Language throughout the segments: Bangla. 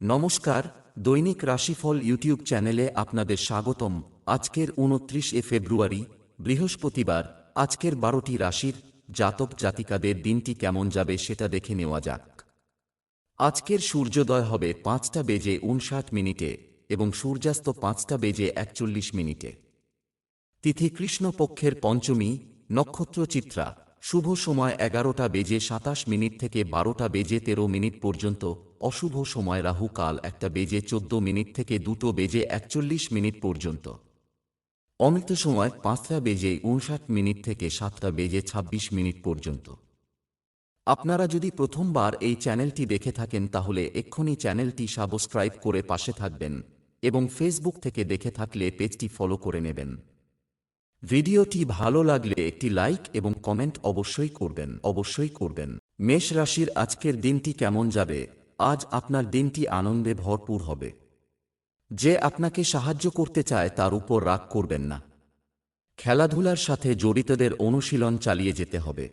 নমস্কার, দৈনিক রাশিফল ইউটিউব চ্যানেলে আপনাদের স্বাগতম। আজকের উনত্রিশে ফেব্রুয়ারি, বৃহস্পতিবার, আজকের বারোটি রাশির জাতক জাতিকাদের দিনটি কেমন যাবে সেটা দেখে নেওয়া যাক। আজকের সূর্যোদয় হবে পাঁচটা বেজে উনষাট মিনিটে এবং সূর্যাস্ত পাঁচটা বেজে একচল্লিশ মিনিটে। তিথি কৃষ্ণপক্ষের পঞ্চমী নক্ষত্র চিত্রা শুভ সময় এগারোটা বেজে সাতাশ মিনিট থেকে বারোটা বেজে তেরো মিনিট পর্যন্ত, অশুভ সময় রাহু কাল একটা বেজে চোদ্দ মিনিট থেকে দুটো বেজে একচল্লিশ মিনিট পর্যন্ত। অমৃত সময় পাঁচটা বেজে উনষাট মিনিট থেকে সাতটা বেজে ২৬ মিনিট পর্যন্ত। আপনারা যদি প্রথমবার এই চ্যানেলটি দেখে থাকেন তাহলে এক্ষুনি চ্যানেলটি সাবস্ক্রাইব করে পাশে থাকবেন এবং ফেসবুক থেকে দেখে থাকলে পেজটি ফলো করে নেবেন। ভিডিওটি ভালো লাগলে একটি লাইক এবং কমেন্ট অবশ্যই করবেন অবশ্যই করবেন। মেষ রাশির আজকের দিনটি কেমন যাবে? আজ আপনার দিনটি আনন্দে ভরপুর হবে। যে আপনাকে সাহায্য করতে চায় তার উপর রাগ করবেন না। খেলাধুলার সাথে জড়িতদের অনুশীলন চালিয়ে যেতে হবে।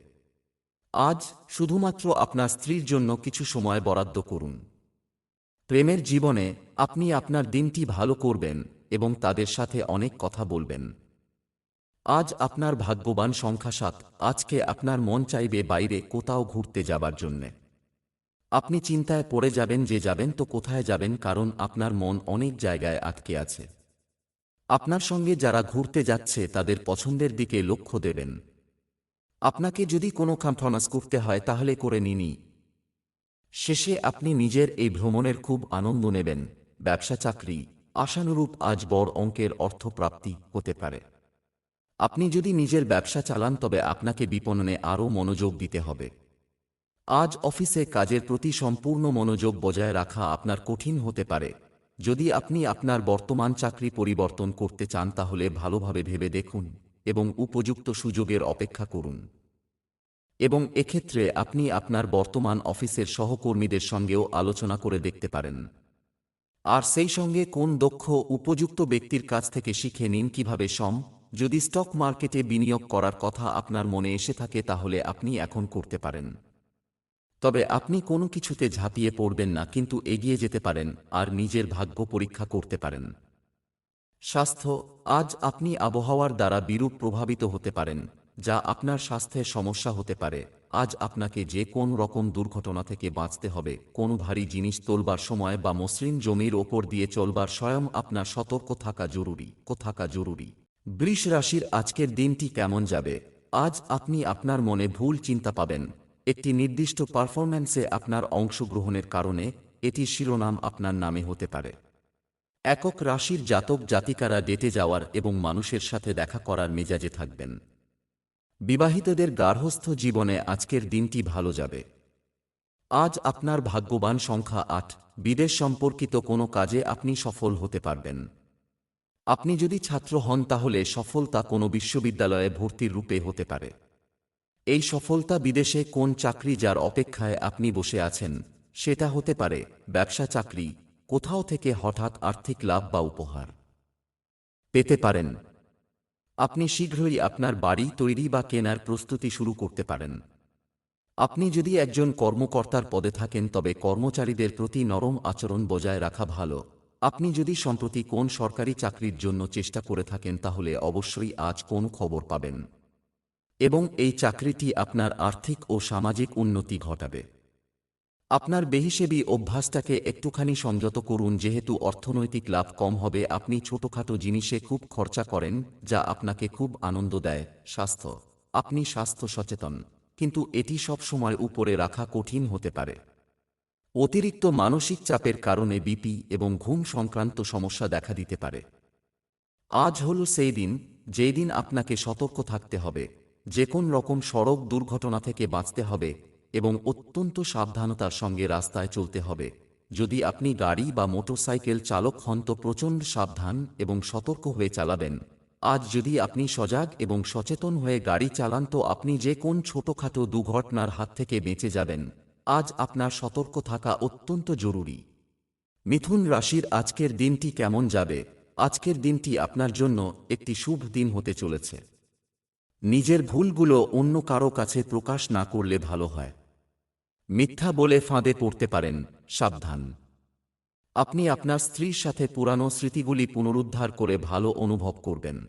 আজ শুধুমাত্র আপনার স্ত্রীর জন্য কিছু সময় বরাদ্দ করুন। প্রেমের জীবনে আপনি আপনার দিনটি ভালো করবেন এবং তাদের সাথে অনেক কথা বলবেন। আজ আপনার ভাগ্যবান সংখ্যা সাত। আজকে আপনার মন চাইবে বাইরে, কোথাও ঘুরতে যাবার জন্যে। আপনি চিন্তায় পড়ে যাবেন, যে যাবেন তো কোথায় যাবেন, কারণ আপনার মন অনেক জায়গায় আটকে আছে। আপনার সঙ্গে যারা ঘুরতে যাচ্ছে, তাদের পছন্দের দিকে লক্ষ্য দেবেন। আপনাকে যদি কোনো কামফানাস করতে হয়, তাহলে করে নিনি শেষে আপনি নিজের এই ভ্রমণের খুব আনন্দ নেবেন। ব্যবসা চাকরি। আশানুরূপ আজ বড় অঙ্কের অর্থপ্রাপ্তি হতে পারে। আপনি যদি নিজের ব্যবসা চালান, তবে আপনাকে বিপণনে আরও মনোযোগ দিতে হবে। আজ অফিসে কাজের প্রতি সম্পূর্ণ মনোযোগ বজায় রাখা আপনার কঠিন হতে পারে। যদি আপনি আপনার বর্তমান চাকরি পরিবর্তন করতে চান, তাহলে ভালোভাবে ভেবে দেখুন এবং উপযুক্ত সুযোগের অপেক্ষা করুন। এবং এক্ষেত্রে আপনি আপনার বর্তমান অফিসের সহকর্মীদের সঙ্গেও আলোচনা করে দেখতে পারেন। আর সেই সঙ্গে কোন দক্ষ, উপযুক্ত ব্যক্তির কাছ থেকে শিখে নিন কীভাবে সম যদি স্টক মার্কেটে বিনিয়োগ করার কথা আপনার মনে এসে থাকে তাহলে আপনি এখন করতে পারেন। তবে আপনি কোনো কিছুতে ঝাঁপিয়ে পড়বেন না, কিন্তু এগিয়ে যেতে পারেন আর নিজের ভাগ্য পরীক্ষা করতে পারেন। স্বাস্থ্য, আজ আপনি আবহাওয়ার দ্বারা বিরূপ প্রভাবিত হতে পারেন, যা আপনার স্বাস্থ্যের সমস্যা হতে পারে। আজ আপনাকে যে কোন রকম দুর্ঘটনা থেকে বাঁচতে হবে, কোন ভারী জিনিস তোলবার সময় বা মসৃণ জমির ওপর দিয়ে চলবার স্বয়ং আপনার সতর্ক থাকা জরুরি থাকা জরুরি। বৃষ রাশির আজকের দিনটি কেমন যাবে? আজ আপনি আপনার মনে ভুল চিন্তা পাবেন। একটি নির্দিষ্ট পারফরম্যান্সে আপনার অংশগ্রহণের কারণে এটি শিরোনাম আপনার নামে হতে পারে। একক রাশির জাতক জাতিকারা ডেটে যাওয়ার এবং মানুষের সাথে দেখা করার মেজাজে থাকবেন। বিবাহিতদের গার্হস্থ্য জীবনে আজকের দিনটি ভালো যাবে। আজ আপনার ভাগ্যবান সংখ্যা আট। বিদেশ সম্পর্কিত কোনো কাজে আপনি সফল হতে পারবেন। আপনি যদি ছাত্র হন তাহলে সফলতা কোনো বিশ্ববিদ্যালয়ে ভর্তির রূপে হতে পারে। এই সফলতা বিদেশে কোন চাকরি যার অপেক্ষায় আপনি বসে আছেন, সেটা হতে পারে ব্যবসা চাকরি, কোথাও থেকে হঠাৎ আর্থিক লাভ বা উপহার। পেতে পারেন। আপনি শীঘ্রই আপনার বাড়ি তৈরি বা কেনার প্রস্তুতি শুরু করতে পারেন। আপনি যদি একজন কর্মকর্তার পদে থাকেন তবে কর্মচারীদের প্রতি নরম আচরণ বজায় রাখা ভালো। আপনি যদি সম্প্রতি কোন সরকারি চাকরির জন্য চেষ্টা করে থাকেন, তাহলে অবশ্যই আজ কোন খবর পাবেন? এবং এই চাকরিটি আপনার আর্থিক ও সামাজিক উন্নতি ঘটাবে। আপনার বেহিসেবি অভ্যাসটাকে একটুখানি সংযত করুন, যেহেতু অর্থনৈতিক লাভ কম হবে। আপনি ছোটখাটো জিনিসে খুব খরচা করেন, যা আপনাকে খুব আনন্দ দেয়। স্বাস্থ্য। আপনি স্বাস্থ্য সচেতন। কিন্তু এটি সব সময় উপরে রাখা কঠিন হতে পারে। অতিরিক্ত মানসিক চাপের কারণে বিপি এবং ঘুম সংক্রান্ত সমস্যা দেখা দিতে পারে। আজ হল সেই দিন যেই দিন আপনাকে সতর্ক থাকতে হবে। যে কোন রকম সড়ক দুর্ঘটনা থেকে বাঁচতে হবে এবং অত্যন্ত সাবধানতার সঙ্গে রাস্তায় চলতে হবে। যদি আপনি গাড়ি বা মোটরসাইকেল চালক হন তো প্রচণ্ড সাবধান এবং সতর্ক হয়ে চালাবেন। আজ যদি আপনি সজাগ এবং সচেতন হয়ে গাড়ি চালান তো আপনি যে কোন ছোটখাটো দুর্ঘটনার হাত থেকে বেঁচে যাবেন। আজ আপনার সতর্ক থাকা অত্যন্ত জরুরি। মিথুন রাশির আজকের দিনটি কেমন যাবে? আজকের দিনটি আপনার জন্য একটি শুভ দিন হতে চলেছে। নিজের ভুলগুলো অন্য কারও কাছে প্রকাশ না করলে ভালো হয়। মিথ্যা বলে ফাঁদে পড়তে পারেন, সাবধান। আপনি আপনার স্ত্রীর সাথে পুরানো স্মৃতিগুলি পুনরুদ্ধার করে ভালো অনুভব করবেন।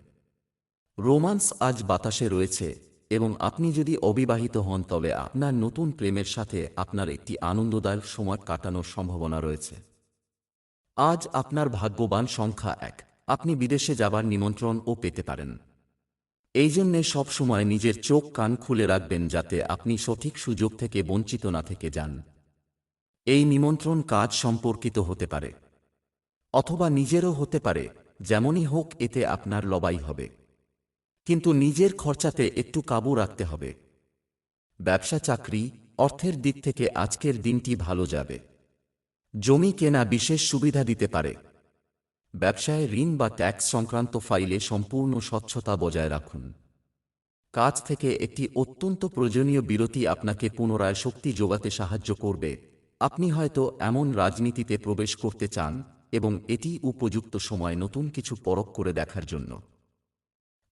রোমান্স আজ বাতাসে রয়েছে এবং আপনি যদি অবিবাহিত হন, তবে আপনার নতুন প্রেমের সাথে আপনার একটি আনন্দদায়ক সময় কাটানোর সম্ভাবনা রয়েছে। আজ আপনার ভাগ্যবান সংখ্যা এক। আপনি বিদেশে যাবার নিমন্ত্রণও পেতে পারেন। এই জন্যে সবসময় নিজের চোখ, কান খুলে রাখবেন যাতে আপনি সঠিক সুযোগ থেকে বঞ্চিত না থেকে যান। এই নিমন্ত্রণ কাজ সম্পর্কিত হতে পারে, অথবা নিজেরও হতে পারে, যেমনই হোক এতে আপনার লবাই হবে। কিন্তু নিজের খরচাতে একটু কাবু রাখতে হবে। ব্যবসা চাকরি অর্থের দিক থেকে আজকের দিনটি ভালো যাবে। জমি কেনা বিশেষ সুবিধা দিতে পারে। ব্যবসায় ঋণ বা ট্যাক্স সংক্রান্ত ফাইলে সম্পূর্ণ স্বচ্ছতা বজায় রাখুন। কাজ থেকে একটি অত্যন্ত প্রয়োজনীয় বিরতি আপনাকে পুনরায় শক্তি যোগাতে সাহায্য করবে। আপনি হয়তো এমন রাজনীতিতে প্রবেশ করতে চান এবং এটি উপযুক্ত সময় নতুন কিছু পরখ করে দেখার জন্য।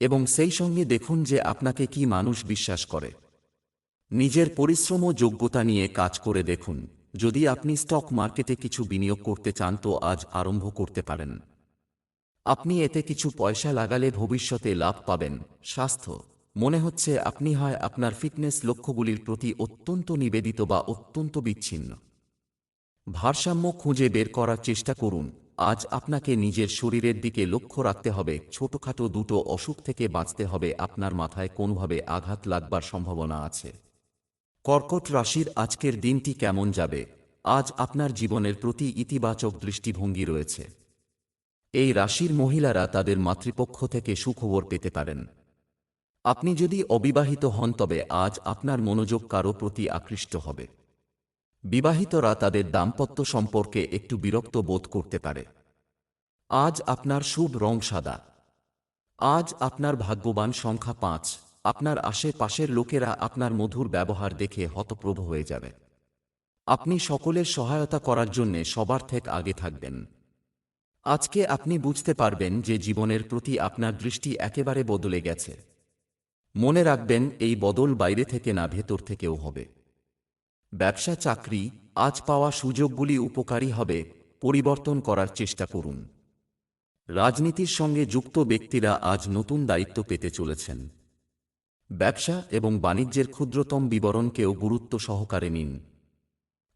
এবং সেই সঙ্গে দেখুন যে আপনাকে কি মানুষ বিশ্বাস করে। নিজের পরিশ্রম ও যোগ্যতা নিয়ে কাজ করে দেখুন। যদি আপনি স্টক মার্কেটে কিছু বিনিয়োগ করতে চান তো আজ আরম্ভ করতে পারেন। আপনি এতে কিছু পয়সা লাগালে ভবিষ্যতে লাভ পাবেন। স্বাস্থ্য। মনে হচ্ছে আপনি হয় আপনার ফিটনেস লক্ষ্যগুলির প্রতি অত্যন্ত নিবেদিত বা অত্যন্ত বিচ্ছিন্ন। ভারসাম্য খুঁজে বের করার চেষ্টা করুন। আজ আপনাকে নিজের শরীরের দিকে লক্ষ্য রাখতে হবে। ছোটখাটো দুটো অসুখ থেকে বাঁচতে হবে। আপনার মাথায় কোনোভাবে আঘাত লাগবার সম্ভাবনা আছে। কর্কট রাশির আজকের দিনটি কেমন যাবে? আজ আপনার জীবনের প্রতি ইতিবাচক দৃষ্টিভঙ্গি রয়েছে। এই রাশির মহিলারা তাদের মাতৃপক্ষ থেকে সুখবর পেতে পারেন। আপনি যদি অবিবাহিত হন, তবে আজ আপনার মনোযোগ কারও প্রতি আকৃষ্ট হবে। বিবাহিতরা তাদের দাম্পত্য সম্পর্কে একটু বিরক্ত বোধ করতে পারে। আজ আপনার শুভ রং সাদা। আজ আপনার ভাগ্যবান সংখ্যা পাঁচ। আপনার আশেপাশের লোকেরা আপনার মধুর ব্যবহার দেখে হতপ্রভ হয়ে যাবে। আপনি সকলের সহায়তা করার জন্যে সবার থেকে আগে থাকবেন। আজকে আপনি বুঝতে পারবেন যে জীবনের প্রতি আপনার দৃষ্টি একেবারে বদলে গেছে। মনে রাখবেন, এই বদল বাইরে থেকে না ভেতর থেকেও হবে। ব্যবসা চাকরি আজ পাওয়া সুযোগগুলি উপকারী হবে, পরিবর্তন করার চেষ্টা করুন। রাজনীতির সঙ্গে যুক্ত ব্যক্তিরা আজ নতুন দায়িত্ব পেতে চলেছেন। ব্যবসা এবং বাণিজ্যের ক্ষুদ্রতম বিবরণকেও গুরুত্ব সহকারে নিন।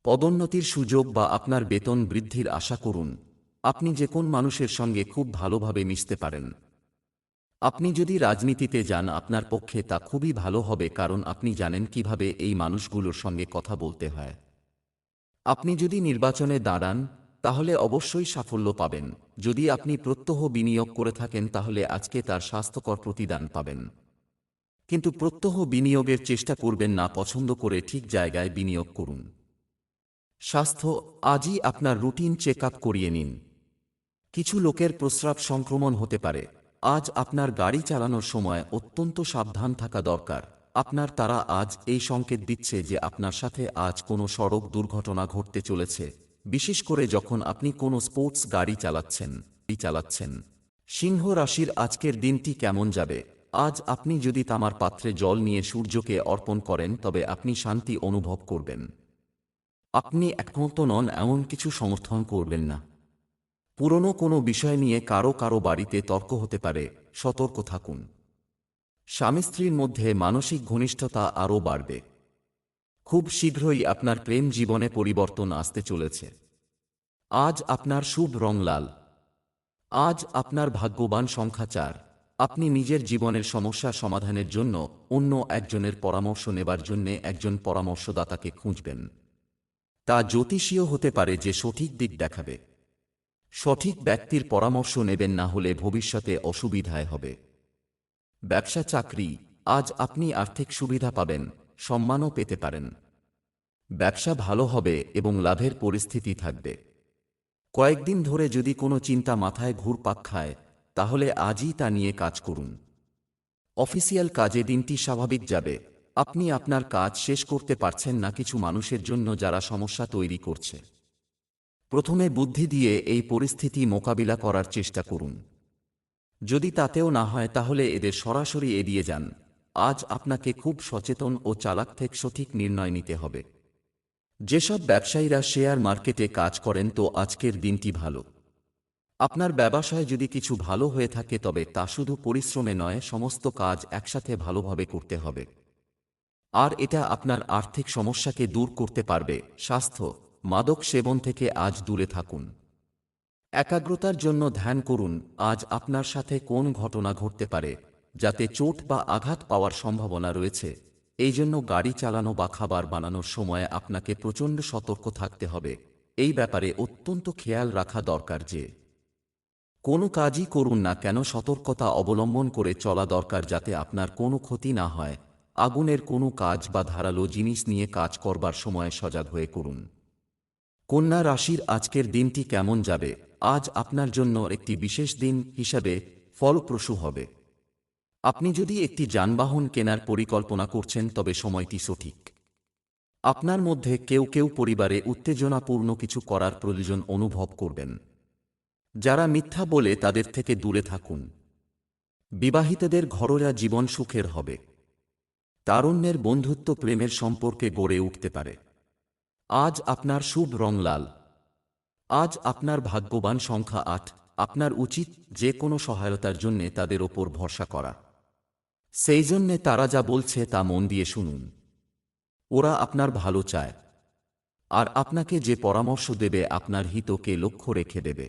পদোন্নতির সুযোগ বা আপনার বেতন বৃদ্ধির আশা করুন। আপনি যে কোন মানুষের সঙ্গে খুব ভালোভাবে মিশতে পারেন। আপনি যদি রাজনীতিতে যান, আপনার পক্ষে তা খুবই ভালো হবে, কারণ আপনি জানেন কীভাবে এই মানুষগুলোর সঙ্গে কথা বলতে হয়। আপনি যদি নির্বাচনে দাঁড়ান, তাহলে অবশ্যই সাফল্য পাবেন। যদি আপনি প্রত্যহ বিনিয়োগ করে থাকেন, তাহলে আজকে তার স্বাস্থ্যকর প্রতিদান পাবেন। কিন্তু প্রত্যহ বিনিয়োগের চেষ্টা করবেন না, পছন্দ করে ঠিক জায়গায় বিনিয়োগ করুন। স্বাস্থ্য, আজই আপনার রুটিন চেক করিয়ে নিন। কিছু লোকের প্রস্রাব সংক্রমণ হতে পারে। আজ আপনার গাড়ি চালানোর সময় অত্যন্ত সাবধান থাকা দরকার। আপনার তারা আজ এই সংকেত দিচ্ছে যে আপনার সাথে আজ কোনো সড়ক দুর্ঘটনা ঘটতে চলেছে, বিশেষ করে যখন আপনি কোনো স্পোর্টস গাড়ি চালাচ্ছেন চালাচ্ছেন। সিংহ রাশির আজকের দিনটি কেমন যাবে? আজ আপনি যদি তামার পাত্রে জল নিয়ে সূর্যকে অর্পণ করেন, তবে আপনি শান্তি অনুভব করবেন। আপনি একমত নন, এমন কিছু সমর্থন করবেন না। পুরনো কোনো বিষয় নিয়ে কারও কারও বাড়িতে তর্ক হতে পারে, সতর্ক থাকুন। স্বামী স্ত্রীর মধ্যে মানসিক ঘনিষ্ঠতা আরও বাড়বে। খুব শীঘ্রই আপনার প্রেম জীবনে পরিবর্তন আসতে চলেছে। আজ আপনার শুভ রং লাল। আজ আপনার ভাগ্যবান সংখ্যা চার। আপনি নিজের জীবনের সমস্যা সমাধানের জন্য অন্য একজনের পরামর্শ নেবার জন্যে একজন পরামর্শদাতাকে খুঁজবেন। তা জ্যোতিষীয় হতে পারে যে সঠিক দিক দেখাবে। সঠিক ব্যক্তির পরামর্শ নেবেন না হলে ভবিষ্যতে অসুবিধায় হবে। ব্যবসা চাকরি, আজ আপনি আর্থিক সুবিধা পাবেন, সম্মানও পেতে পারেন। ব্যবসা ভালো হবে এবং লাভের পরিস্থিতি থাকবে। কয়েকদিন ধরে যদি কোনো চিন্তা মাথায় ঘুরপাক খায়, তাহলে আজই তা নিয়ে কাজ করুন। অফিসিয়াল কাজে দিনটি স্বাভাবিক যাবে। আপনি আপনার কাজ শেষ করতে পারছেন না কিছু মানুষের জন্য যারা সমস্যা তৈরি করছে। প্রথমে বুদ্ধি দিয়ে এই পরিস্থিতি মোকাবিলা করার চেষ্টা করুন। যদি তাতেও না হয়, তাহলে এদের সরাসরি এড়িয়ে যান। আজ আপনাকে খুব সচেতন ও চালাক থেকে সঠিক নির্ণয় নিতে হবে। যেসব ব্যবসায়ীরা শেয়ার মার্কেটে কাজ করেন, তো আজকের দিনটি ভালো। আপনার ব্যবসায় যদি কিছু ভালো হয়ে থাকে, তবে তা শুধু পরিশ্রমে নয়, সমস্ত কাজ একসাথে ভালোভাবে করতে হবে। আর এটা আপনার আর্থিক সমস্যাকে দূর করতে পারবে। স্বাস্থ্য মাদক সেবন থেকে আজ দূরে থাকুন। একাগ্রতার জন্য ধ্যান করুন, আজ আপনার সাথে কোন ঘটনা ঘটতে পারে, যাতে চোট বা আঘাত পাওয়ার সম্ভাবনা রয়েছে। এই জন্য গাড়ি চালানো বা খাবার বানানোর সময় আপনাকে প্রচণ্ড সতর্ক থাকতে হবে। এই ব্যাপারে অত্যন্ত খেয়াল রাখা দরকার যে, কোনো কাজই করুন না কেন, সতর্কতা অবলম্বন করে চলা দরকার যাতে আপনার কোনো ক্ষতি না হয়। আগুনের কোনো কাজ বা ধারালো জিনিস নিয়ে কাজ করবার সময় সজাগ হয়ে করুন কন্যা রাশির আজকের দিনটি কেমন যাবে? আজ আপনার জন্য একটি বিশেষ দিন হিসাবে ফলপ্রসূ হবে। আপনি যদি একটি যানবাহন কেনার পরিকল্পনা করছেন, তবে সময়টি সঠিক। আপনার মধ্যে কেউ কেউ পরিবারে উত্তেজনাপূর্ণ কিছু করার প্রয়োজন অনুভব করবেন। যারা মিথ্যা বলে তাদের থেকে দূরে থাকুন। বিবাহিতদের ঘরোয়া জীবন সুখের হবে। তারুণ্যের বন্ধুত্ব প্রেমের সম্পর্কে গড়ে উঠতে পারে। আজ আপনার শুভ রং লাল আজ আপনার ভাগ্যবান সংখ্যা আট। আপনার উচিত যে কোনো সহায়তার জন্য তাদের ওপর ভরসা করা। সেই জন্যে তারা যা বলছে তা মন দিয়ে শুনুন। ওরা আপনার ভালো চায়। আর আপনাকে যে পরামর্শ দেবে আপনার হিতকে লক্ষ্য রেখে দেবে।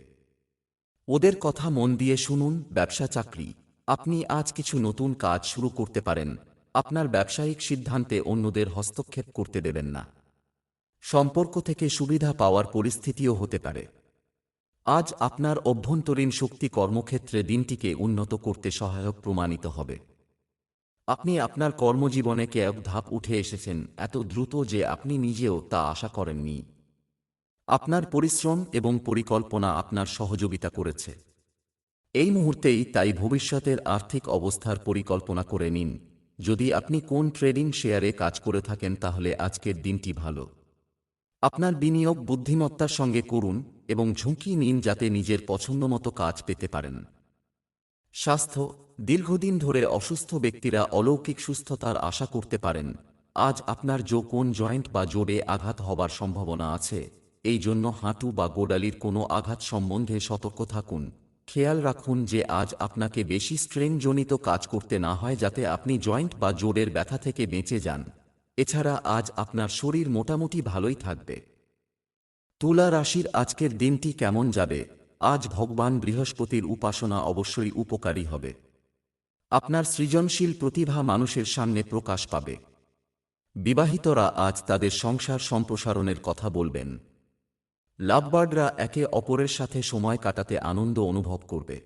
ওদের কথা মন দিয়ে শুনুন, ব্যবসা চাকরি। আপনি আজ কিছু নতুন কাজ শুরু করতে পারেন। আপনার ব্যবসায়িক সিদ্ধান্তে অন্যদের হস্তক্ষেপ করতে দেবেন না। সম্পর্ক থেকে সুবিধা পাওয়ার পরিস্থিতিও হতে পারে। আজ আপনার অভ্যন্তরীণ শক্তি কর্মক্ষেত্রে দিনটিকে উন্নত করতে সহায়ক প্রমাণিত হবে। আপনি আপনার কর্মজীবনে এক ধাপ উঠে এসেছেন এত দ্রুত যে আপনি নিজেও তা আশা করেননি। আপনার পরিশ্রম এবং পরিকল্পনা আপনার সহযোগিতা করেছে। এই মুহূর্তেই তাই ভবিষ্যতের আর্থিক অবস্থার পরিকল্পনা করে নিন। যদি আপনি কোন ট্রেডিং শেয়ারে কাজ করে থাকেন তাহলে আজকের দিনটি ভালো। আপনার বিনিয়োগ বুদ্ধিমত্তার সঙ্গে করুন এবং ঝুঁকি নিন যাতে নিজের পছন্দমতো কাজ পেতে পারেন। স্বাস্থ্য, দীর্ঘদিন ধরে অসুস্থ ব্যক্তিরা অলৌকিক সুস্থতার আশা করতে পারেন। আজ আপনার জো কোন জয়েন্ট বা জোরে আঘাত হবার সম্ভাবনা আছে, এই জন্য হাঁটু বা গোড়ালির কোনো আঘাত সম্বন্ধে সতর্ক থাকুন। খেয়াল রাখুন যে আজ আপনাকে বেশি স্ট্রেনজনিত কাজ করতে না হয় যাতে আপনি জয়েন্ট বা জোরের ব্যথা থেকে বেঁচে যান। এছাড়া আজ আপনার শরীর মোটামুটি ভালোই থাকবে। তুলা রাশির আজকের দিনটি কেমন যাবে? আজ ভগবান বৃহস্পতির উপাসনা অবশ্যই উপকারী হবে। আপনার সৃজনশীল প্রতিভা মানুষের সামনে প্রকাশ পাবে। বিবাহিতরা আজ তাদের সংসার সম্প্রসারণের কথা বলবেন। লাভবার্ডরা একে অপরের সাথে সময় কাটাতে আনন্দ অনুভব করবে।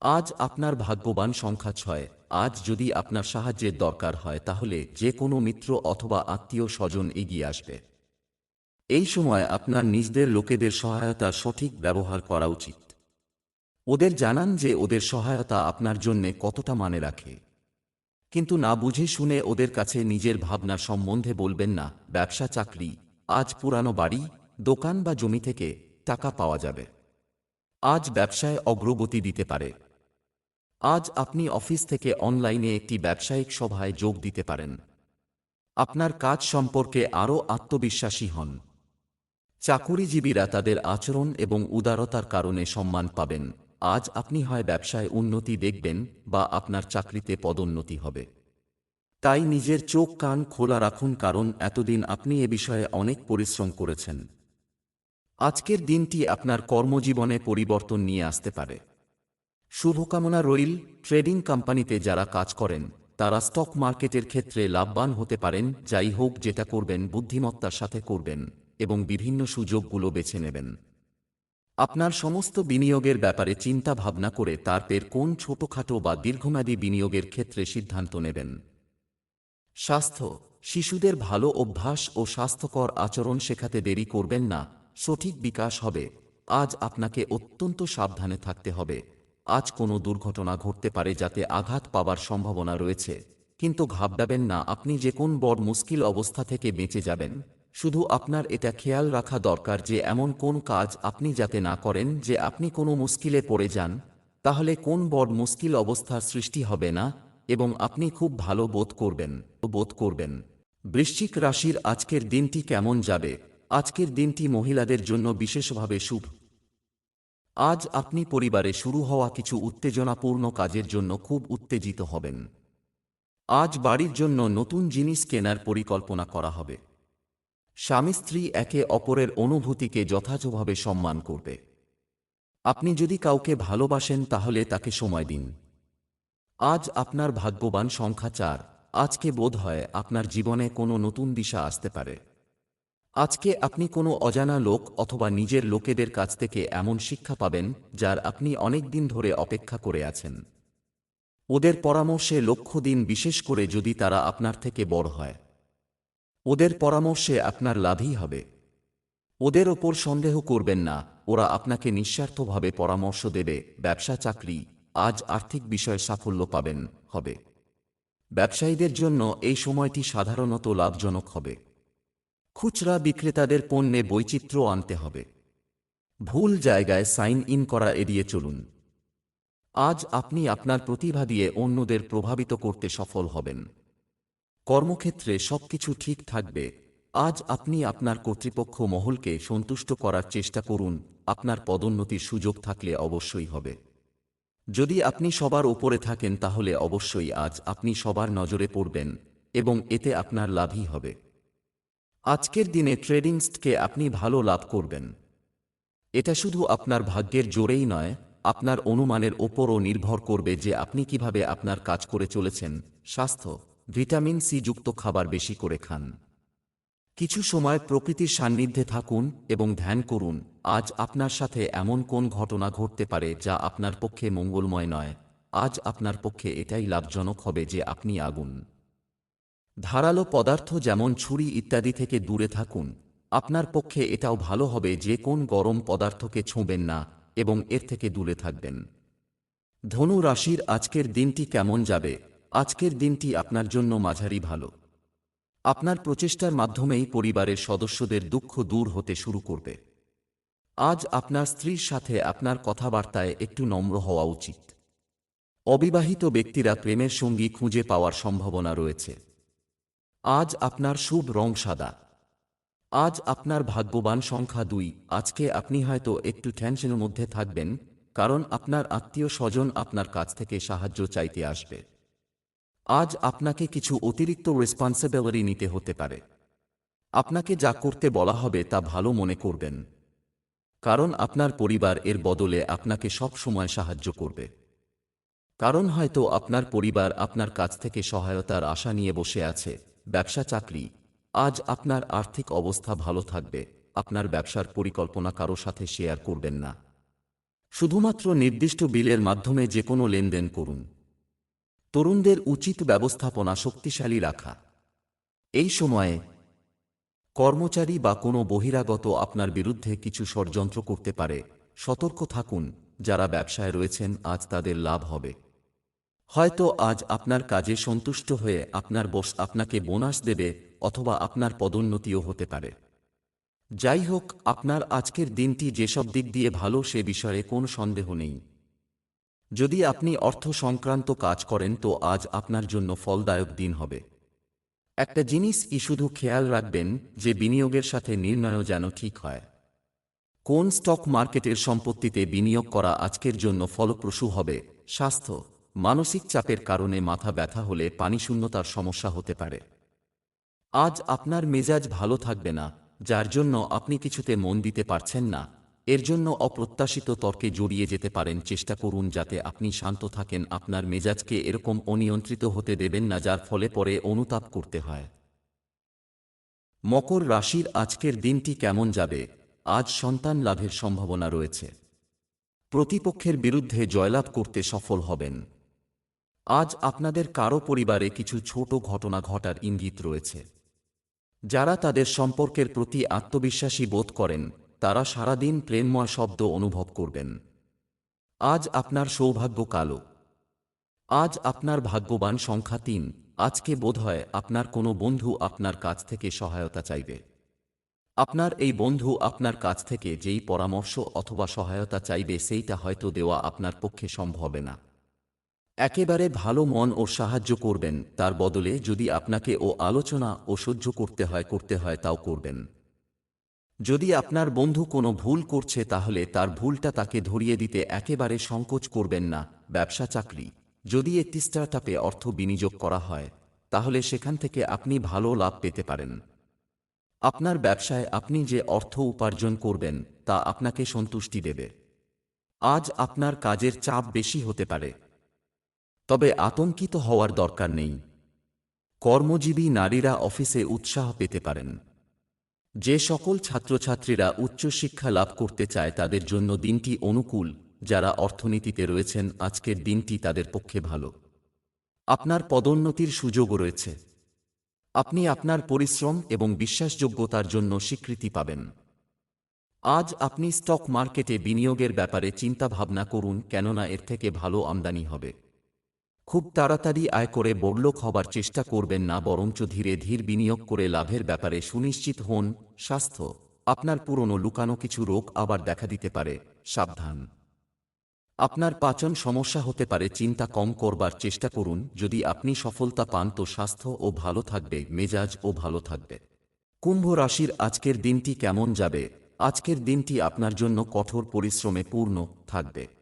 আজ আপনার ভাগ্যবান সংখ্যা ছয়। আজ যদি আপনার সাহায্যের দরকার হয়, তাহলে যে কোনো মিত্র অথবা আত্মীয় স্বজন এগিয়ে আসবে। এই সময় আপনার নিজদের লোকেদের সহায়তা সঠিক ব্যবহার করা উচিত। ওদের জানান যে ওদের সহায়তা আপনার জন্যে কতটা মানে রাখে। কিন্তু না বুঝে শুনে ওদের কাছে নিজের ভাবনা সম্বন্ধে বলবেন না, ব্যবসা, চাকরি, আজ পুরানো বাড়ি, দোকান বা জমি থেকে টাকা পাওয়া যাবে। আজ ব্যবসায় অগ্রগতি দিতে পারে। আজ আপনি অফিস থেকে অনলাইনে একটি ব্যবসায়িক সভায় যোগ দিতে পারেন। আপনার কাজ সম্পর্কে আরও আত্মবিশ্বাসী হন। চাকুরিজীবীরা তাদের আচরণ এবং উদারতার কারণে সম্মান পাবেন। আজ আপনি হয় ব্যবসায় উন্নতি দেখবেন বা আপনার চাকরিতে পদোন্নতি হবে। তাই নিজের চোখ কান খোলা রাখুন কারণ এতদিন আপনি এ বিষয়ে অনেক পরিশ্রম করেছেন। আজকের দিনটি আপনার কর্মজীবনে পরিবর্তন নিয়ে আসতে পারে। শুভকামনা রইল ট্রেডিং কোম্পানিতে যারা কাজ করেন। তারা স্টক মার্কেটের ক্ষেত্রে লাভবান হতে পারেন, যাই হোক যেটা করবেন, বুদ্ধিমত্তার সাথে করবেন এবং বিভিন্ন সুযোগগুলো বেছে নেবেন। আপনার সমস্ত বিনিয়োগের ব্যাপারে চিন্তা ভাবনা করে তারপর কোন ছোটখাটো বা দীর্ঘমেয়াদী বিনিয়োগের ক্ষেত্রে সিদ্ধান্ত নেবেন। স্বাস্থ্য। শিশুদের ভালো অভ্যাস ও স্বাস্থ্যকর আচরণ শেখাতে দেরি করবেন না, সঠিক বিকাশ হবে। আজ আপনাকে অত্যন্ত সাবধানে থাকতে হবে। আজ কোনো দুর্ঘটনা ঘটতে পারে যাতে আঘাত পাবার সম্ভাবনা রয়েছে। কিন্তু ঘাবড়াবেন না, আপনি যে কোন বড় মুশকিল অবস্থা থেকে বেঁচে যাবেন। শুধু আপনার এটা খেয়াল রাখা দরকার যে এমন কোন কাজ আপনি যাতে না করেন যে আপনি কোনো মুশকিলে পড়ে যান। তাহলে কোন বড় মুশকিল অবস্থার সৃষ্টি হবে না এবং আপনি খুব ভালো বোধ করবেন বোধ করবেন। বৃশ্চিক রাশির আজকের দিনটি কেমন যাবে? আজকের দিনটি মহিলাদের জন্য বিশেষভাবে শুভ। আজ আপনি পরিবারে শুরু হওয়া কিছু উত্তেজনাপূর্ণ কাজের জন্য খুব উত্তেজিত হবেন। আজ বাড়ির জন্য নতুন জিনিস কেনার পরিকল্পনা করা হবে। স্বামী স্ত্রী একে অপরের অনুভূতিকে যথাযথভাবে সম্মান করবে। আপনি যদি কাউকে ভালোবাসেন তাহলে তাকে সময় দিন। আজ আপনার ভাগ্যবান সংখ্যা চার। আজকে বোধ হয় আপনার জীবনে কোনো নতুন দিশা আসতে পারে। আজকে আপনি কোনো অজানা লোক অথবা নিজের লোকেদের কাছ থেকে এমন শিক্ষা পাবেন, যার আপনি অনেক দিন ধরে অপেক্ষা করে আছেন। ওদের পরামর্শে লক্ষ্য দিন বিশেষ করে যদি তারা আপনার থেকে বড় হয়। ওদের পরামর্শে আপনার লাভই হবে। ওদের ওপর সন্দেহ করবেন না, ওরা আপনাকে নিঃস্বার্থভাবে পরামর্শ দেবে, ব্যবসা চাকরি, আজ আর্থিক বিষয়ে সাফল্য পাবেন, হবে। ব্যবসায়ীদের জন্য এই সময়টি সাধারণত লাভজনক হবে। খুচরা বিক্রেতাদের পণ্যে বৈচিত্র্য আনতে হবে। ভুল জায়গায় সাইন ইন করা এড়িয়ে চলুন। আজ আপনি আপনার প্রতিভা দিয়ে অন্যদের প্রভাবিত করতে সফল হবেন। কর্মক্ষেত্রে সবকিছু ঠিক থাকবে। আজ আপনি আপনার কর্তৃপক্ষ মহলকে সন্তুষ্ট করার চেষ্টা করুন, আপনার পদোন্নতির সুযোগ থাকলে অবশ্যই হবে। যদি আপনি সবার ওপরে থাকেন তাহলে অবশ্যই আজ আপনি সবার নজরে পড়বেন এবং এতে আপনার লাভই হবে। আজকের দিনে ট্রেডিংসকে আপনি ভালো লাভ করবেন। এটা শুধু আপনার ভাগ্যের জোরেই নয়, আপনার অনুমানের ওপরও নির্ভর করবে যে আপনি কীভাবে আপনার কাজ করে চলেছেন। স্বাস্থ্য, ভিটামিন সি যুক্ত খাবার বেশি করে খান। কিছু সময় প্রকৃতির সান্নিধ্যে থাকুন এবং ধ্যান করুন, আজ আপনার সাথে এমন কোন ঘটনা ঘটতে পারে যা আপনার পক্ষে মঙ্গলময় নয়। আজ আপনার পক্ষে এটাই লাভজনক হবে যে আপনি আগুন। ধারালো পদার্থ যেমন ছুরি ইত্যাদি থেকে দূরে থাকুন, আপনার পক্ষে এটাও ভালো হবে যে কোন গরম পদার্থকে ছোঁবেন না এবং এর থেকে দূরে থাকবেন। ধনু রাশির আজকের দিনটি কেমন যাবে? আজকের দিনটি আপনার জন্য মাঝারি ভালো। আপনার প্রচেষ্টার মাধ্যমেই পরিবারের সদস্যদের দুঃখ দূর হতে শুরু করবে। আজ আপনার স্ত্রীর সাথে আপনার কথাবার্তায় একটু নম্র হওয়া উচিত। অবিবাহিত ব্যক্তিরা প্রেমের সঙ্গী খুঁজে পাওয়ার সম্ভাবনা রয়েছে। আজ আপনার শুভ রং সাদা। আজ আপনার ভাগ্যবান সংখ্যা দুই। আজকে আপনি হয়তো একটু টেনশনের মধ্যে থাকবেন, কারণ আপনার আত্মীয় স্বজন আপনার কাছ থেকে সাহায্য চাইতে আসবে। আজ আপনাকে কিছু অতিরিক্ত রেসপন্সিবিলিটি নিতে হতে পারে। আপনাকে যা করতে বলা হবে তা ভালো মনে করবেন। কারণ আপনার পরিবার এর বদলে আপনাকে সব সময় সাহায্য করবে। কারণ হয়তো আপনার পরিবার আপনার কাছ থেকে সহায়তার আশা নিয়ে বসে আছে। ব্যবসা চাকরি, আজ আপনার আর্থিক অবস্থা ভালো থাকবে, আপনার ব্যবসার পরিকল্পনা কারও সাথে শেয়ার করবেন না। শুধুমাত্র নির্দিষ্ট বিলের মাধ্যমে যে কোনো লেনদেন করুন। তরুণদের উচিত ব্যবস্থাপনা শক্তিশালী রাখা। এই সময়ে, কর্মচারী বা কোনো বহিরাগত আপনার বিরুদ্ধে কিছু ষড়যন্ত্র করতে পারে। সতর্ক থাকুন, যারা ব্যবসায় রয়েছেন, আজ তাদের লাভ হবে। হয়তো আজ আপনার কাজে সন্তুষ্ট হয়ে আপনার বস আপনাকে বোনাস দেবে অথবা আপনার পদোন্নতিও হতে পারে। যাই হোক, আপনার আজকের দিনটি যেসব দিক দিয়ে ভালো সে বিষয়ে কোনো সন্দেহ নেই। যদি আপনি অর্থ সংক্রান্ত কাজ করেন তো আজ আপনার জন্য ফলদায়ক দিন হবে। একটা জিনিস ই শুধু খেয়াল রাখবেন যে বিনিয়োগের সাথে নির্ণয় যেন ঠিক হয়। কোন স্টক মার্কেটের সম্পত্তিতে বিনিয়োগ করা আজকের জন্য ফলপ্রসূ হবে? স্বাস্থ্য। মানসিক চাপের কারণে মাথা ব্যথা হলে পানিশূন্যতার সমস্যা হতে পারে। আজ আপনার মেজাজ ভালো থাকবে না, যার জন্য আপনি কিছুতে মন দিতে পারছেন না। এর জন্য অপ্রত্যাশিত তর্কে জড়িয়ে যেতে পারেন, চেষ্টা করুন যাতে আপনি শান্ত থাকেন। আপনার মেজাজকে এরকম অনিয়ন্ত্রিত হতে দেবেন না, যার ফলে পরে অনুতাপ করতে হয়। মকর রাশির আজকের দিনটি কেমন যাবে? আজ সন্তান লাভের সম্ভাবনা রয়েছে। প্রতিপক্ষের বিরুদ্ধে জয়লাভ করতে সফল হবেন। আজ আপনাদের কারও পরিবারে কিছু ছোট ঘটনা ঘটার ইঙ্গিত রয়েছে। যারা তাদের সম্পর্কের প্রতি আত্মবিশ্বাসী বোধ করেন, তারা সারাদিন প্রেমময় শব্দ অনুভব করবেন। আজ আপনার সৌভাগ্য কালো। আজ আপনার ভাগ্যবান সংখ্যা তিন। আজকে বোধহয় আপনার কোনো বন্ধু আপনার কাছ থেকে সহায়তা চাইবে। আপনার এই বন্ধু আপনার কাছ থেকে যেই পরামর্শ অথবা সহায়তা চাইবে, সেইটা হয়তো দেওয়া আপনার পক্ষে সম্ভব না। একেবারে ভালো মন ও সাহায্য করবেন, তার বদলে যদি আপনাকে ও আলোচনা ও সহ্য করতে হয় করতে হয়, তাও করবেন। যদি আপনার বন্ধু কোনো ভুল করছে, তাহলে তার ভুলটা তাকে ধরিয়ে দিতে একেবারে সংকোচ করবেন না, ব্যবসা চাকরি। যদি একটি স্টার্টআপে অর্থ বিনিয়োগ করা হয়, তাহলে সেখান থেকে আপনি ভালো লাভ পেতে পারেন। আপনার ব্যবসায় আপনি যে অর্থ উপার্জন করবেন, তা আপনাকে সন্তুষ্টি দেবে। আজ আপনার কাজের চাপ বেশি হতে পারে। তবে আতঙ্কিত হওয়ার দরকার নেই। কর্মজীবী নারীরা অফিসে উৎসাহ পেতে পারেন। যে সকল ছাত্রছাত্রীরা উচ্চশিক্ষা লাভ করতে চায় তাদের জন্য দিনটি অনুকূল, যারা অর্থনীতিতে রয়েছেন, আজকের দিনটি তাদের পক্ষে ভালো। আপনার পদোন্নতির সুযোগও রয়েছে। আপনি আপনার পরিশ্রম এবং বিশ্বাসযোগ্যতার জন্য স্বীকৃতি পাবেন। আজ আপনি স্টক মার্কেটে বিনিয়োগের ব্যাপারে চিন্তা ভাবনা করুন, কেননা এর থেকে ভালো আমদানি হবে। খুব তাড়াতাড়ি আয় করে বড়লোক হবার চেষ্টা করবেন না, বরঞ্চ ধীরে ধীর বিনিয়োগ করে লাভের ব্যাপারে সুনিশ্চিত হন। স্বাস্থ্য, আপনার পুরনো লুকানো কিছু রোগ আবার দেখা দিতে পারে। সাবধান। আপনার পাচন সমস্যা হতে পারে, চিন্তা কম করবার চেষ্টা করুন। যদি আপনি সফলতা পান, তো স্বাস্থ্য ও ভালো থাকবে, মেজাজ ও ভালো থাকবে। কুম্ভ রাশির আজকের দিনটি কেমন যাবে? আজকের দিনটি আপনার জন্য কঠোর পরিশ্রমে পূর্ণ থাকবে।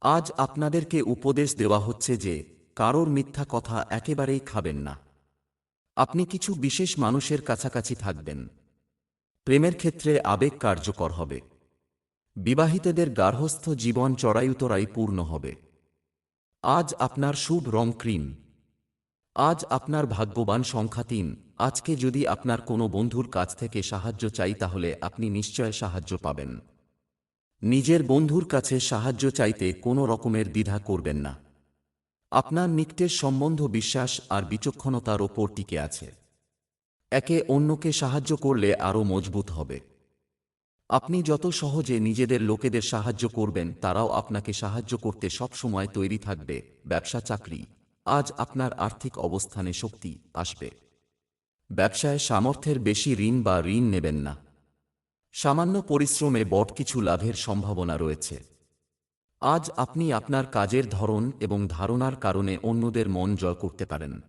আজ আপনাদেরকে উপদেশ দেওয়া হচ্ছে যে, কারোর মিথ্যা কথা একেবারেই খাবেন না। আপনি কিছু বিশেষ মানুষের কাছাকাছি থাকবেন। প্রেমের ক্ষেত্রে আবেগ কার্যকর হবে। বিবাহিতদের গার্হস্থ জীবন চড়াইউতরাই পূর্ণ হবে। আজ আপনার শুভ রং ক্রিম। আজ আপনার ভাগ্যবান সংখ্যা তিন। আজকে যদি আপনার কোনো বন্ধুর কাছ থেকে সাহায্য চাই তাহলে আপনি নিশ্চয় সাহায্য পাবেন। নিজের বন্ধুর কাছে সাহায্য চাইতে কোনো রকমের দ্বিধা করবেন না। আপনার নিকটের সম্বন্ধ বিশ্বাস আর বিচক্ষণতার ওপর টিকে আছে। একে অন্যকে সাহায্য করলে আরও মজবুত হবে। আপনি যত সহজে নিজেদের লোকেদের সাহায্য করবেন, তারাও আপনাকে সাহায্য করতে সবসময় তৈরি থাকবে, ব্যবসা চাকরি। আজ আপনার আর্থিক অবস্থানে শক্তি আসবে। ব্যবসায় সামর্থ্যের বেশি ঋণ বা ঋণ নেবেন না। সামান্য পরিশ্রমে বট কিছু লাভের সম্ভাবনা রয়েছে। আজ আপনি আপনার কাজের ধরন এবং ধারণার কারণে অন্যদের মন জয় করতে পারেন।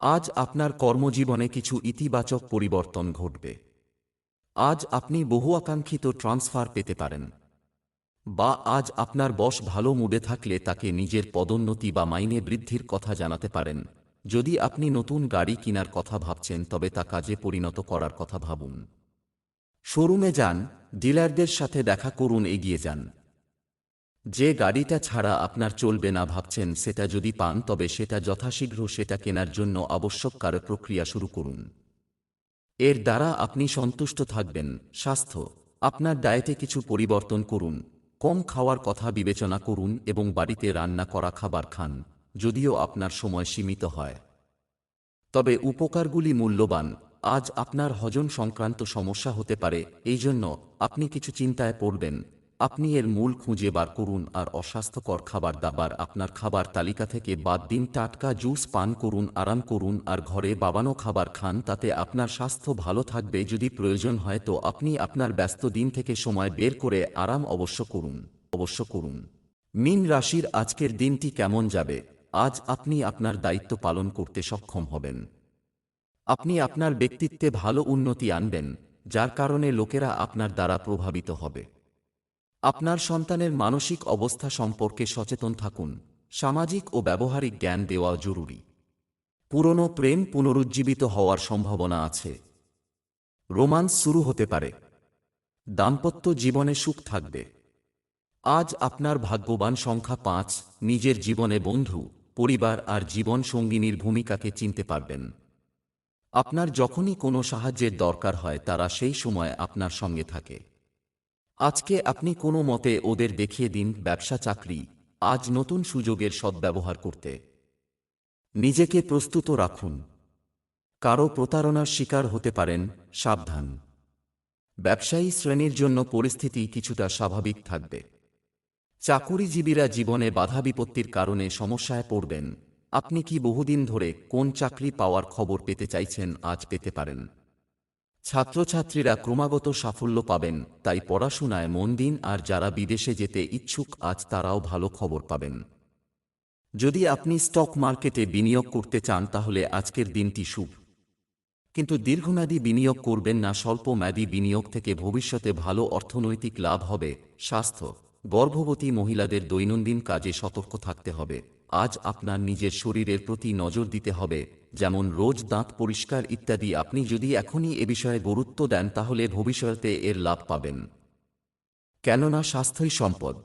আজ আপনার কর্মজীবনে কিছু ইতিবাচক পরিবর্তন ঘটবে। আজ আপনি বহু আকাঙ্ক্ষিত ট্রান্সফার পেতে পারেন। বা আজ আপনার বস ভালো মুডে থাকলে তাকে নিজের পদোন্নতি বা মাইনে বৃদ্ধির কথা জানাতে পারেন। যদি আপনি নতুন গাড়ি কেনার কথা ভাবছেন, তবে তা কাজে পরিণত করার কথা ভাবুন। শোরুমে যান, ডিলারদের সাথে দেখা করুন, এগিয়ে যান। যে গাড়িটা ছাড়া আপনার চলবে না ভাবছেন, সেটা যদি পান, তবে সেটা যথাশীঘ্র সেটা কেনার জন্য আবশ্যক কারও প্রক্রিয়া শুরু করুন। এর দ্বারা আপনি সন্তুষ্ট থাকবেন। স্বাস্থ্য, আপনার ডায়েটে কিছু পরিবর্তন করুন। কম খাওয়ার কথা বিবেচনা করুন এবং বাড়িতে রান্না করা খাবার খান, যদিও আপনার সময় সীমিত হয়। তবে উপকারগুলি মূল্যবান। আজ আপনার হজম সংক্রান্ত সমস্যা হতে পারে এই জন্য আপনি কিছু চিন্তায় পড়বেন। আপনি এর মূল খুঁজে বার করুন আর অস্বাস্থ্যকর খাবার দাবার আপনার খাবার তালিকা থেকে বাদ দিন। টাটকা জুস পান করুন, আরাম করুন আর ঘরে বাবানো খাবার খান, তাতে আপনার স্বাস্থ্য ভালো থাকবে। যদি প্রয়োজন হয় তো আপনি আপনার ব্যস্ত দিন থেকে সময় বের করে আরাম অবশ্য করুন অবশ্য করুন। মিন রাশির আজকের দিনটি কেমন যাবে? আজ আপনি আপনার দায়িত্ব পালন করতে সক্ষম হবেন। আপনি আপনার ব্যক্তিত্বে ভালো উন্নতি আনবেন, যার কারণে লোকেরা আপনার দ্বারা প্রভাবিত হবে। আপনার সন্তানের মানসিক অবস্থা সম্পর্কে সচেতন থাকুন। সামাজিক ও ব্যবহারিক জ্ঞান দেওয়া জরুরি। পুরনো প্রেম পুনরুজ্জীবিত হওয়ার সম্ভাবনা আছে। রোমান্স শুরু হতে পারে। দাম্পত্য জীবনে সুখ থাকবে। আজ আপনার ভাগ্যবান সংখ্যা পাঁচ, নিজের জীবনে বন্ধু, পরিবার আর জীবন সঙ্গিনীর ভূমিকাকে চিনতে পারবেন। আপনার যখনই কোনো সাহায্যের দরকার হয়, তারা সেই সময় আপনার সঙ্গে থাকে। আজকে আপনি কোনো মতে ওদের দেখিয়ে দিন, ব্যবসা চাকরি, আজ নতুন সুযোগের সদ্ব্যবহার করতে। নিজেকে প্রস্তুত রাখুন। কারও প্রতারণার শিকার হতে পারেন, সাবধান। ব্যবসায়ী শ্রেণির জন্য পরিস্থিতি কিছুটা স্বাভাবিক থাকবে। চাকুরিজীবীরা জীবনে বাধা বিপত্তির কারণে সমস্যায় পড়বেন। আপনি কি বহুদিন ধরে কোন চাকরি পাওয়ার খবর পেতে চাইছেন আজ পেতে পারেন। ছাত্রছাত্রীরা ক্রমাগত সাফল্য পাবেন, তাই পড়াশোনায় মন দিন আর যারা বিদেশে যেতে ইচ্ছুক আজ তারাও ভালো খবর পাবেন। যদি আপনি স্টক মার্কেটে বিনিয়োগ করতে চান তাহলে আজকের দিনটি শুভ। কিন্তু দীর্ঘমেয়াদী বিনিয়োগ করবেন না, স্বল্পমেয়াদী বিনিয়োগ থেকে ভবিষ্যতে ভালো অর্থনৈতিক লাভ হবে, স্বাস্থ্য, গর্ভবতী মহিলাদের দৈনন্দিন কাজে সতর্ক থাকতে হবে। আজ আপনার নিজের শরীরের প্রতি নজর দিতে হবে, যেমন রোজ দাঁত পরিষ্কার ইত্যাদি। আপনি যদি এখনই এ বিষয়ে গুরুত্ব দেন, তাহলে ভবিষ্যতে এর লাভ পাবেন। কেননা, স্বাস্থ্যই সম্পদ।